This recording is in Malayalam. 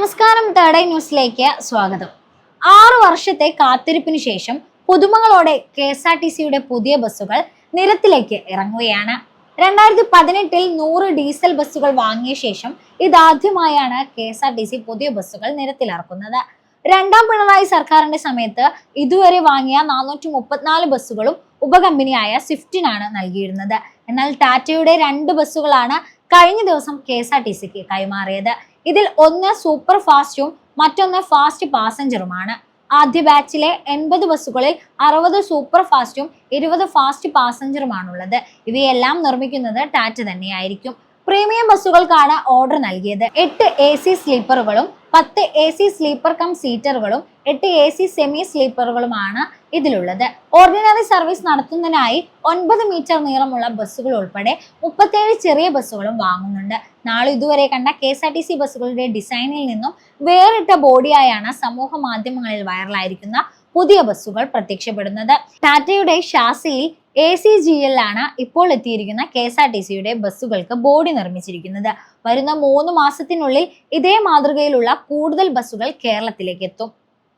നമസ്കാരം തേർഡ് ന്യൂസിലേക്ക് സ്വാഗതം. ആറു വർഷത്തെ കാത്തിരിപ്പിന് ശേഷം പുതുമകളോടെ കെ എസ് ആർ ടി സിയുടെ പുതിയ ബസ്സുകൾ നിരത്തിലേക്ക് ഇറങ്ങുകയാണ്. രണ്ടായിരത്തി പതിനെട്ടിൽ നൂറ് ഡീസൽ ബസ്സുകൾ വാങ്ങിയ ശേഷം ഇതാദ്യമായാണ് K S R T C പുതിയ ബസ്സുകൾ നിരത്തിലിറക്കുന്നത്. രണ്ടാം പിണറായി സർക്കാരിന്റെ സമയത്ത് ഇതുവരെ വാങ്ങിയ നാനൂറ്റി മുപ്പത്തിനാല് ബസ്സുകളും ഉപകമ്പനിയായ സ്വിഫ്റ്റിനാണ് നൽകിയിരുന്നത്. എന്നാൽ ടാറ്റയുടെ രണ്ട് ബസ്സുകളാണ് കഴിഞ്ഞ ദിവസം കെ എസ് ആർ ടി സിക്ക് കൈമാറിയത്. ഇതിൽ ഒന്ന് സൂപ്പർ ഫാസ്റ്റും മറ്റൊന്ന് ഫാസ്റ്റ് പാസഞ്ചറുമാണ് ആദ്യ ബാച്ചിലെ എൺപത് ബസ്സുകളിൽ അറുപത് സൂപ്പർ ഫാസ്റ്റും ഇരുപത് ഫാസ്റ്റ് പാസഞ്ചറുമാണുള്ളത് ഇവയെല്ലാം നിർമ്മിക്കുന്നത് ടാറ്റ തന്നെയായിരിക്കും. പ്രീമിയം ബസ്സുകൾക്കാണ് ഓർഡർ നൽകിയത്. എട്ട് എ സി സ്ലീപ്പറുകളും പത്ത് എ സി സ്ലീപ്പർ കം സീറ്ററുകളും എട്ട് എ സി സെമി സ്ലീപ്പറുകളുമാണ് ഇതിലുള്ളത്. ഓർഡിനറി സർവീസ് നടത്തുന്നതിനായി ഒൻപത് മീറ്റർ നീളമുള്ള ബസ്സുകൾ ഉൾപ്പെടെ മുപ്പത്തേഴ് ചെറിയ ബസ്സുകളും വാങ്ങുന്നുണ്ട്. നാളെ ഇതുവരെ കണ്ട K S R T C ബസ്സുകളുടെ ഡിസൈനിൽ നിന്നും വേറിട്ട ബോഡിയായാണ് സമൂഹ മാധ്യമങ്ങളിൽ വൈറലായിരിക്കുന്ന പുതിയ ബസ്സുകൾ പ്രത്യക്ഷപ്പെടുന്നത്. ടാറ്റയുടെ ഷാസിയിൽ എ സി ജി എല്ലാണ് ഇപ്പോൾ എത്തിയിരിക്കുന്ന കെ എസ് ആർ ടി സിയുടെ ബസ്സുകൾക്ക് ബോഡി നിർമ്മിച്ചിരിക്കുന്നത്. വരുന്ന മൂന്ന് മാസത്തിനുള്ളിൽ ഇതേ മാതൃകയിലുള്ള കൂടുതൽ ബസ്സുകൾ കേരളത്തിലേക്ക് എത്തും.